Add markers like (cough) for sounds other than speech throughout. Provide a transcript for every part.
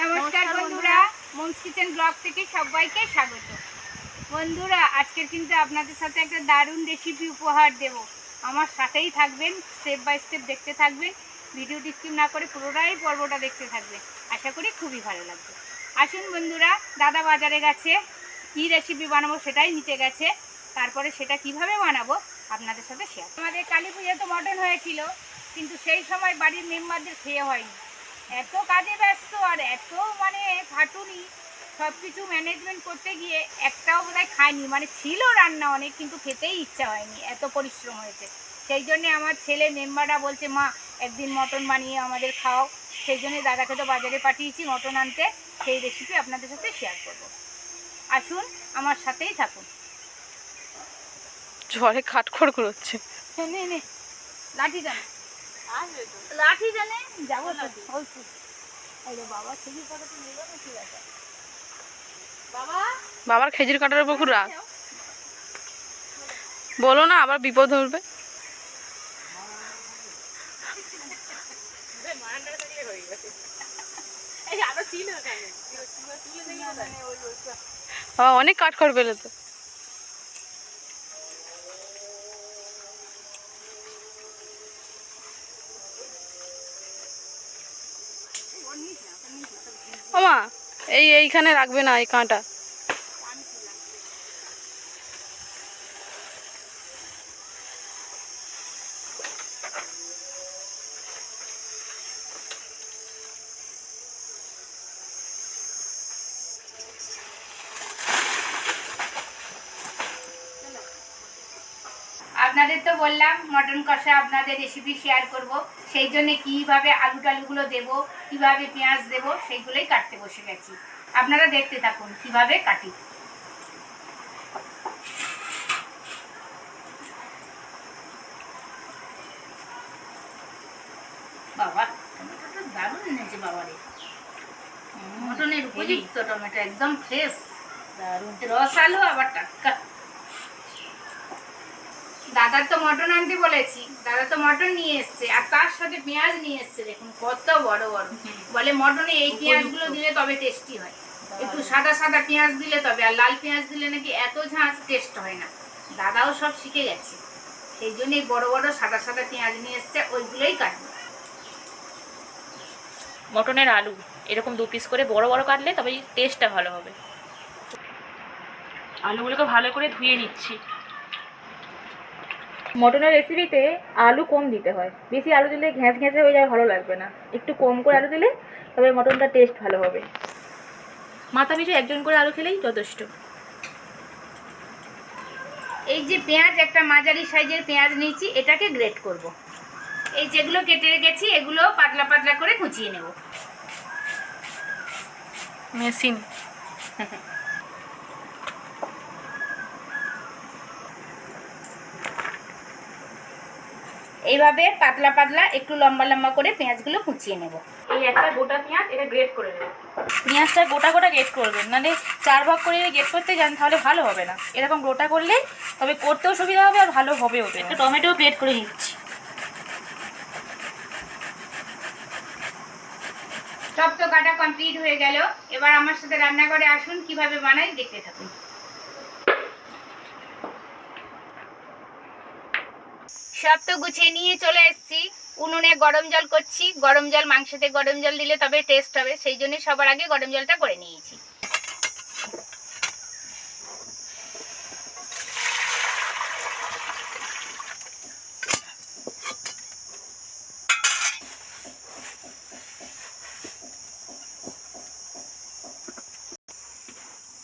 নমস্কার বন্ধুরা moms kitchen blog থেকে সবাইকে স্বাগত। বন্ধুরা আজকে কিন্তু আপনাদের সাথে একটা দারুণ রেসিপি উপহার দেব। আমার সাথেই থাকবেন স্টেপ বাই স্টেপ দেখতে থাকবেন ভিডিওটি স্কিপ না করে পুরোটাই পর্বটা দেখতে থাকবেন। আশা করি খুবই ভালো লাগবে। আসুন বন্ধুরা দাদা বাজারে গেছে কী রেসিপি বানাবো সেটাই নিতে গেছে তারপরে সেটা কীভাবে বানাবো আপনাদের সাথে শেয়ার আমাদের কালী পুজো তো মটন হয়েছিল কিন্তু সেই সময় বাড়ির মেম্বারদের খেয়ে হয়নি। এত কাজে ব্যস্ত আর এত মানে খাটুনি সব কিছু ম্যানেজমেন্ট করতে গিয়ে একটাও বোধহয় খায়নি। মানে ছিল রান্না অনেক কিন্তু খেতেই ইচ্ছা হয়নি। এত পরিশ্রম হয়েছে। সেই জন্যে আমার ছেলে মেম্বাররা বলছে মা একদিন মটন বানিয়ে আমাদের খাও। সেই জন্য দাদাকে তো বাজারে পাঠিয়েছি মটন আনতে। সেই রেসিপি আপনাদের সাথে শেয়ার করব। আসুন আমার সাথেই থাকুন। ঝড়ে খাটখড় করছে নে নে লাঠি জানে লাঠি। জানে যাব বাবা ছবি কটা তো নিল না ঠিক আছে। বাবা? বাবার খেজুর কাটার উপর খুব রাগ বলো না আবার বিপদ ধরবে। বাবা অনেক কাঠখড় পেলে তো এই এইখানে রাখবে না, এই কাঁটা। আপনাদের তো বললাম, মটন কষা আপনাদের রেসিপি শেয়ার করব। সেই জন্য কীভাবে আলু টালুগুলো দেবো কীভাবে পেঁয়াজ দেবো সেইগুলোই কাটতে বসে গেছি। আপনারা দেখতে থাকুন কীভাবে কাটি। বাবা টমেটোটা দারুণ এনেছে বাবারে মটনের উপযুক্ত টমেটো একদম ফ্রেশ দারুণ। রস আলু আবার টাটকা। দাদার তো মটন আনতে বলেছি দাদা তো মটন নিয়ে এসছে আর তার সাথে পেঁয়াজ নিয়ে এসছে দেখুন কত বড় বড়। বলে মটনে এই পেঁয়াজগুলো দিলে তবে টেস্টি হয়। একটু সাদা সাদা পেঁয়াজ দিলে তবে আর লাল পেঁয়াজ দিলে নাকি এত ঝাঁজ টেস্ট হয় না। দাদাও সব শিখে গেছে। সেই জন্যই বড় বড় সাদা সাদা পেঁয়াজ নিয়ে এসছে ওইগুলোই কাটবে। মটনের আলু এরকম দু পিস করে বড় বড় কাটলে তবে টেস্টটা ভালো হবে। আলুগুলোকে ভালো করে ধুয়ে নিচ্ছি। মটনের রেসিপিতে আলু কম দিতে হয়। বেশি আলু দিলে ঘ্যাঁস ঘ্যাঁসে হয়ে যাবে ভালো লাগবে না। একটু কম করে আলু দিলে তবে মটনটা টেস্ট ভালো হবে। মাথা পিছু একজন করে আলু খেলেই যথেষ্ট। এই যে পেঁয়াজ একটা মাঝারি সাইজের পেঁয়াজ নিয়েছি এটাকে গ্রেট করব। এই যেগুলো কেটে রেখেছি এগুলো পাতলা পাতলা করে কুচিয়ে নেব। মেশিন। (laughs) এইভাবে পাতলা পাতলা একটু লম্বা লম্বা করে পেঁয়াজগুলো কুচিয়ে নেব। এই একটা গোটা পেঁয়াজ এটা গ্রেট করে নেব। পেঁয়াজটা গোটা গোটা গ্রেট করবেন নাহলে চার ভাগ করে গ্রেট করতে যান তাহলে ভালো হবে না। এরকম গোটা করলে তবে করতেও সুবিধা হবে আর ভালো হবেও একটা টমেটো গ্রেট করে নিচ্ছি। সব তো কাটা কমপ্লিট হয়ে গেল। এবার আমার সাথে রান্নাঘরে আসুন কীভাবে বানাই দেখতে থাকুন। সব তো গুছিয়ে নিয়ে চলে এসেছি। উনুনে গরম জল করছি। গরম জল মাংসতে গরম জল দিলে তবে টেস্ট হবে। সেই জন্য সবার আগে গরম জলটা করে নিয়েছি।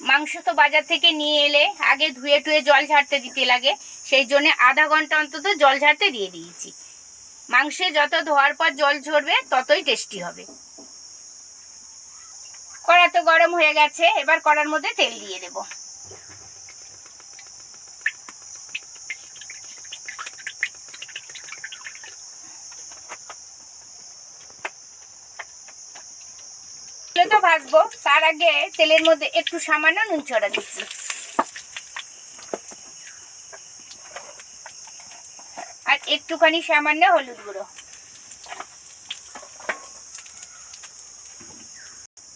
মাংস তো বাজার থেকে নিয়ে এলে আগে ধুয়ে টুয়ে জল ঝাড়তে দিতে লাগে। সেই জন্য আধা ঘণ্টা অন্তত জল ঝাড়তে দিয়ে দিয়েছি। মাংসে যত ধোয়ার পর জল ঝরবে, ততই টেস্টি হবে। কড়া তো গরম হয়ে গেছে, এবার কড়ার মধ্যে তেল দিয়ে দেব। তো ভাজবো, তার আগে তেলের মধ্যে একটু সামান্য নুন ছড়া দিচ্ছি। একটুখানি সামান্য হলুদ গুঁড়ো।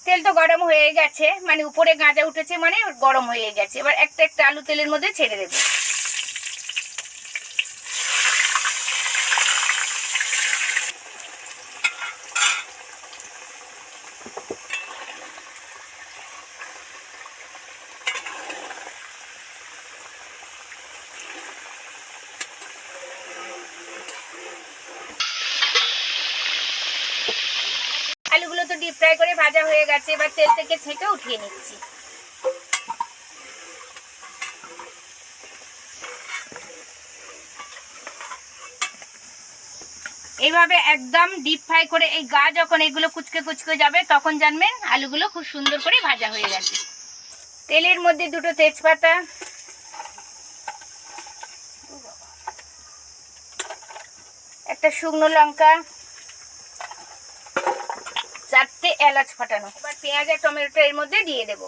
তেল তো গরম হয়ে গেছে মানে উপরে গাঁজা উঠেছে মানে গরম হয়ে গেছে। এবার একটা একটা আলু তেলের মধ্যে ছেড়ে দেবো আলুগুলো তো ডিপ ফ্রাই করে ভাজা হয়ে গেছে, এবার তেল থেকে ছেঁকে উঠিয়ে নিচ্ছি। এইভাবে একদম ডিপ ফ্রাই করে এই গা যখন এগুলো কুচকে কুচকে যাবে, তখন জানবেন আলুগুলো খুব সুন্দর করে ভাজা হয়ে গেছে। তেলের মধ্যে দুটো তেজপাতা। একটা শুকনো লঙ্কা। এলাচ ফাটানো। এবার পেঁয়াজ আর টমেটোটা এর মধ্যে দিয়ে দেব।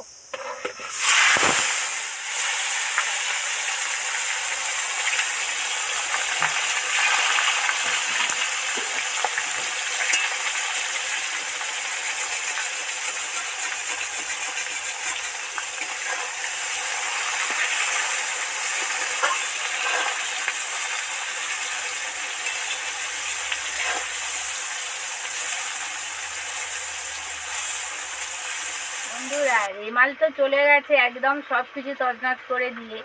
বন্ধুরা তো চলে গেছে, একদম সব কিছু তছনছ করে দিয়ে।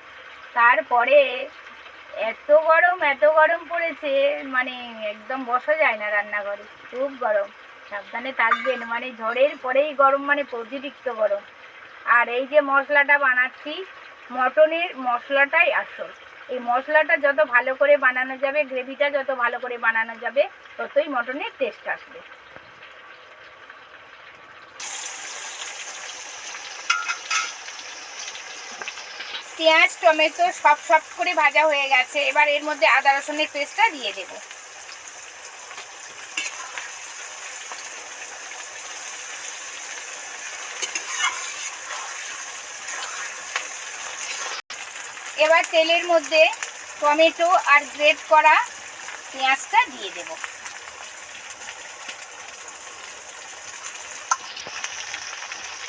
তারপরে এত গরম এত গরম পড়েছে মানে একদম বসা যায় না রান্নাঘরে, খুব গরম। সাবধানে থাকবেন মানে ঝড়ের পরেই গরম মানে অতিরিক্ত গরম। আর এই যে মশলাটা বানাচ্ছি, মটনের মশলাটাই আসল। এই মশলাটা যত ভালো করে বানানো যাবে, গ্রেভিটা যত ভালো করে বানানো যাবে, ততই মটনের টেস্ট আসবে। পেঁয়াজ, টমেটো সব সব করে ভাজা হয়ে গেছে। এবার এর মধ্যে আদা রসুনের পেস্টটা দিয়ে দেব। এবার তেলের মধ্যে টমেটো আর গ্রেট করা পেঁয়াজটা দিয়ে দেব।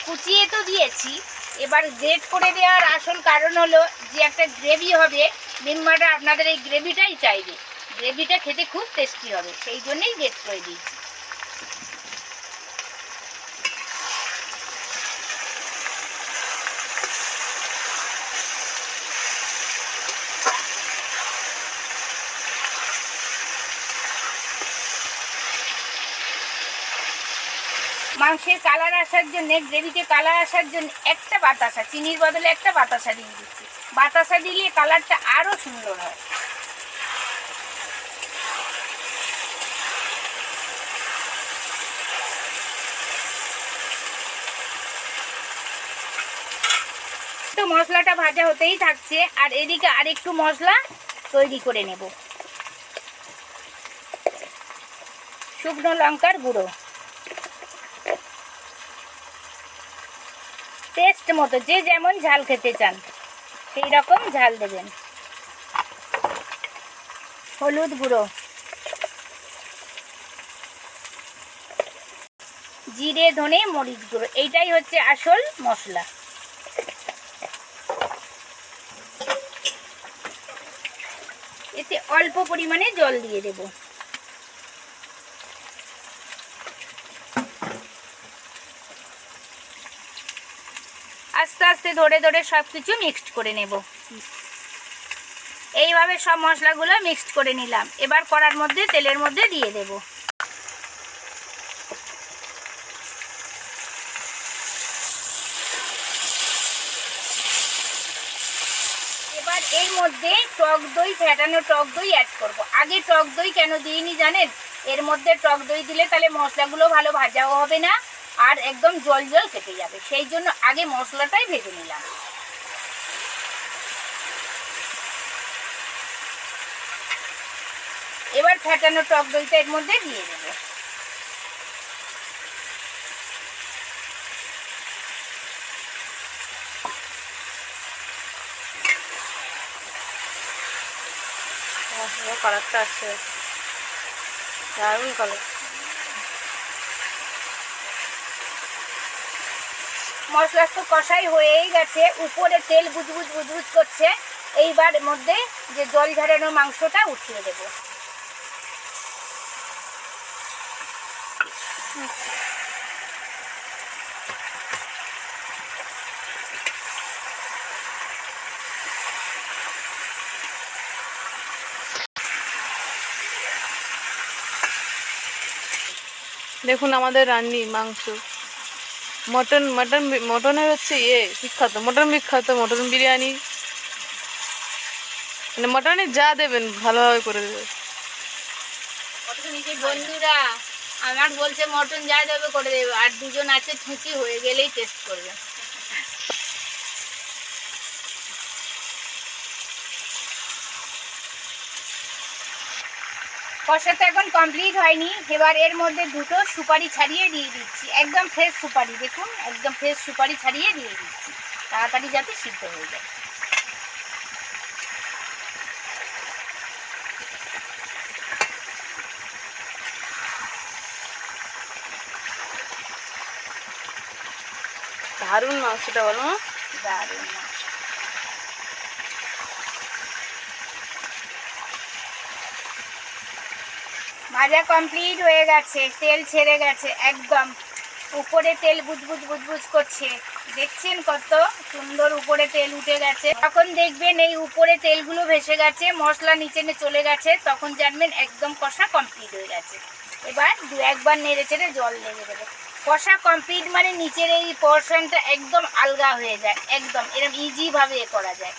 কুচিয়ে তো দিয়েছি এবার গ্রেট করে দেওয়ার আসল কারণ হলো যে একটা গ্রেভি হবে মেম্বাররা আপনাদের এই গ্রেভিটাই চাইবে। গ্রেভিটা খেতে খুব টেস্টি হবে, সেই জন্যেই গ্রেট করে দিয়েছি। মাংসের কালার আসার জন্য, গ্রেভিতে কালার আসার জন্য একটা বাতাসা, চিনির বদলে একটা বাতাসা দিয়ে দিচ্ছি। বাতাসা দিলে কালারটা আরও সুন্দর হয়। তো মশলাটা ভাজা হতেই থাকছে, আর এদিকে আরেকটু মশলা তৈরি করে নেব। শুকনো লঙ্কার গুঁড়ো। টেস্ট মতো, যে যেমন ঝাল খেতে চান সেই রকম ঝাল দেবেন। হলুদ গুঁড়ো। জিরে, ধনে, মরিচ গুঁড়ো, এইটাই হচ্ছে আসল মশলা। এতে অল্প পরিমাণে জল দিয়ে দেবো। আস্তে ধরে ধরে সব কিছু মিক্সড করে নেব। এইভাবে সব মশলাগুলো মিক্সড করে নিলাম। এবার কড়ার মধ্যে, তেলের মধ্যে দিয়ে দেব। এবার এর মধ্যে টক দই, ফেটানো টক দই অ্যাড করব। আগে টক দই কেন দিইনি জানেন? এর মধ্যে টক দই দিলে তাহলে মশলাগুলো ভালো ভাজাও হবে না। আর একদম জল জল কেটে যাবে। সেই জন্য আগে মশলাটাই ভেজে নিলাম। এবার ফেটানো টক দইটা এর মধ্যে দিয়ে দেবো। কালারটা আছে দারুণ কালার মশলা তো কষাই হয়েই গেছে। উপরে তেল বুজবুজ বুজবুজ করছে। এইবার মধ্যে যে জল ঝরানো মাংসটা উঠিয়ে দেবো। দেখুন আমাদের রান্নি মাংস। মটন মটন মটনের হচ্ছে ইয়ে বিখ্যাত। মটন বিখ্যাত, মটন বিরিয়ানি। মানে মটনে যা দেবেন, ভালোভাবে করে দেবে বন্ধুরা আমার বলছে, মটন যা দেবে করে দেবে। আর দুজন আছে ছুঁচি হয়ে গেলেই টেস্ট করবে। কষাটা এখন কমপ্লিট হয়নি। এবার এর মধ্যে দুটো সুপারি ছাড়িয়ে দিয়ে দিচ্ছি। একদম ফ্রেশ সুপারি দেখুন একদম ফ্রেশ সুপারি ছাড়িয়ে দিয়ে দিচ্ছি। তাড়াতাড়ি যাতে সিদ্ধ হয়ে যায়। দারুণ মাংসটা বলো। দারুণ ভাজা কমপ্লিট হয়ে গেছে, তেল ছেড়ে গেছে, একদম। উপরে তেল বুজবুজ বুজবুজ করছে। দেখছেন কত সুন্দর উপরে তেল উঠে গেছে। তখন দেখবেন এই উপরে তেলগুলো ভেসে গেছে, মশলা নিচে চলে গেছে, তখন জানবেন একদম কষা কমপ্লিট হয়ে গেছে। এবার দু একবার নেড়ে চেড়ে জল লেগে দেবে। কষা কমপ্লিট মানে নিচের এই পোর্শনটা একদম আলগা হয়ে যায়, একদম। এরকম ইজিভাবে এ করা যায়।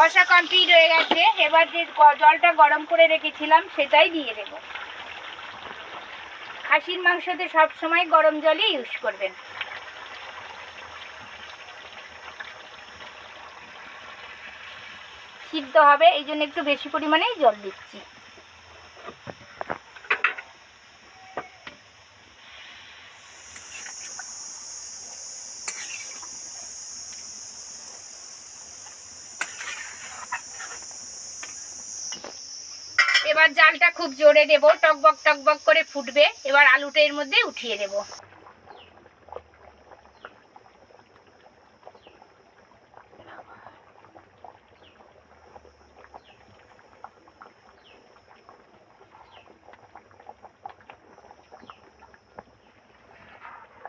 কষা কমপ্লিট হয়ে গেছে। এবার যে জলটা গরম করে রেখেছিলাম, সেটাই দিয়ে দেবো। খাসির মাংসতে সবসময় গরম জলই ইউজ করবেন। সিদ্ধ হবে, এই জন্য একটু বেশি পরিমাণেই জল দিচ্ছি এবার জালটা খুব জোরে দেবো, টকবক টকবক করে ফুটবে। এবার আলুটা এর মধ্যে উঠিয়ে দেবো।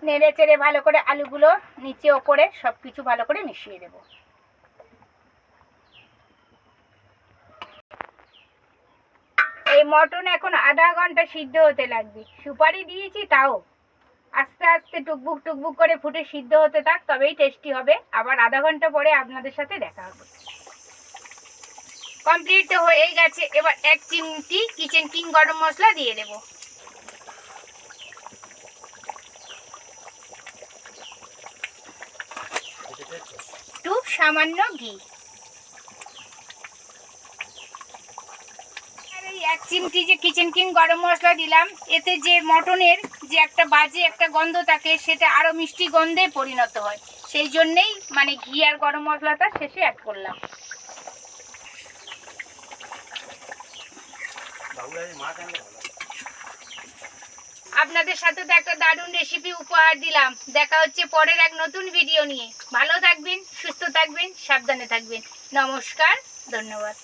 নেড়ে চেড়ে ভালো করে আলুগুলো নিচে ওপরে সব কিছু ভালো করে মিশিয়ে দেবো এই মটন এখন আধা ঘণ্টা সিদ্ধ হতে লাগবে। সুপারি দিয়েছি তাও। আস্তে আস্তে টুকবুক টুকবুক করে ফুটে সিদ্ধ হতে থাক, তবেই টেস্টি হবে। আবার আধা ঘণ্টা পরে আপনাদের সাথে দেখা হবে। কমপ্লিট তো হয়ে গেছে। এবার এক চিমটি কিচেন কিং গরম মশলা দিয়ে দেবো। টুপ সামান্য ঘি আর এই এক চিমটি যে কিচেন কিং গরম মশলা দিলাম, এতে যে মটনের যে একটা বাজে একটা গন্ধ থাকে, সেটা আরও মিষ্টি গন্ধে পরিণত হয়। সেই জন্যেই মানে ঘি আর গরম মশলাটা শেষে অ্যাড করলাম। আপনাদের সাথে তো একটা দারুণ রেসিপি উপহার দিলাম। দেখা হচ্ছে পরের এক নতুন ভিডিও নিয়ে। ভালো থাকবেন, সুস্থ থাকবেন, সাবধানে থাকবেন। নমস্কার, ধন্যবাদ।